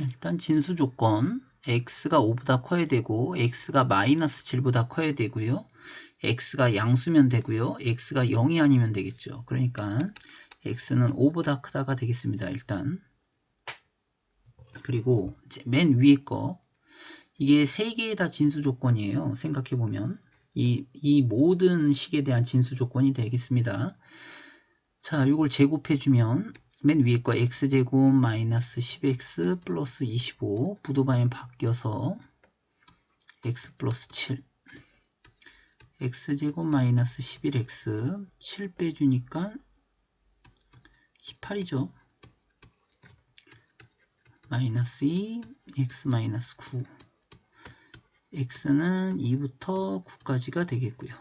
일단 진수 조건 x가 5보다 커야 되고 x가 마이너스 7보다 커야 되고요. x가 양수면 되고요. x가 0이 아니면 되겠죠. 그러니까 x는 5보다 크다가 되겠습니다. 일단 그리고 맨 위에 거 이게 세 개의 다 진수 조건이에요. 생각해 보면 이, 이 모든 식에 대한 진수 조건이 되겠습니다. 자, 이걸 제곱해 주면 맨 위에 거 x제곱 마이너스 10x 플러스 25 부도방에 바뀌어서 x 플러스 7 x제곱 마이너스 11x 7 빼주니까 18이죠. 마이너스 2 x 마이너스 9 x는 2부터 9까지가 되겠고요.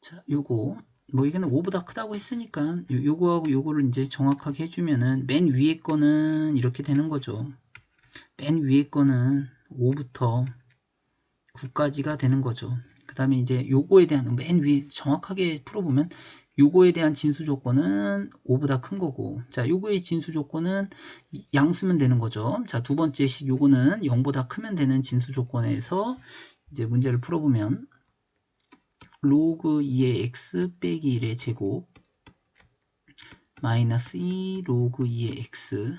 자, 요거 뭐 이거는 5보다 크다고 했으니까 요, 거하고 요거를 이제 정확하게 해주면은 맨 위에 거는 이렇게 되는 거죠. 맨 위에 거는 5부터 9까지가 되는 거죠. 그 다음에 이제 요거에 대한 맨 위에 정확하게 풀어보면 요거에 대한 진수 조건은 5보다 큰 거고 자 요거의 진수 조건은 양수면 되는 거죠 자 두 번째 식 요거는 0보다 크면 되는 진수 조건에서 이제 문제를 풀어보면 로그 2의 x 빼기 1의 제곱 마이너스 2 로그 2의 x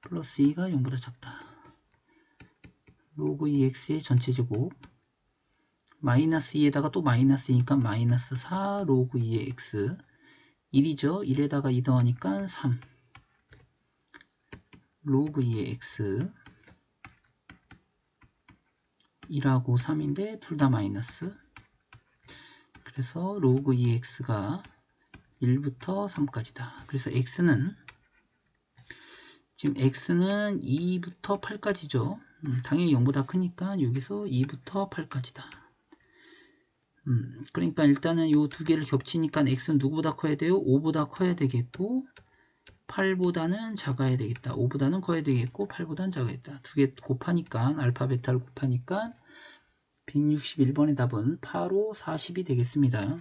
플러스 2가 0보다 작다. 로그 2x의 전체 제곱 마이너스 2에다가 또 마이너스 2니까 마이너스 4 로그 2의 x 1이죠. 1에다가 2 더하니까 3 로그 2의 x 1하고 3인데 둘 다 마이너스 그래서 로그 2x가 1부터 3까지다 그래서 x는 지금 x는 2부터 8까지죠 음, 당연히 0보다 크니까 여기서 2부터 8까지다 음, 그러니까 일단은 요두 개를 겹치니까 x는 누구보다 커야 돼요? 5보다 커야 되겠고 8보다는 작아야 되겠다. 5보다는 커야 되겠고 8보다는 작아야겠다. 두 개 곱하니까 알파 베타를 곱하니까 161번의 답은 8, 5, 40이 되겠습니다.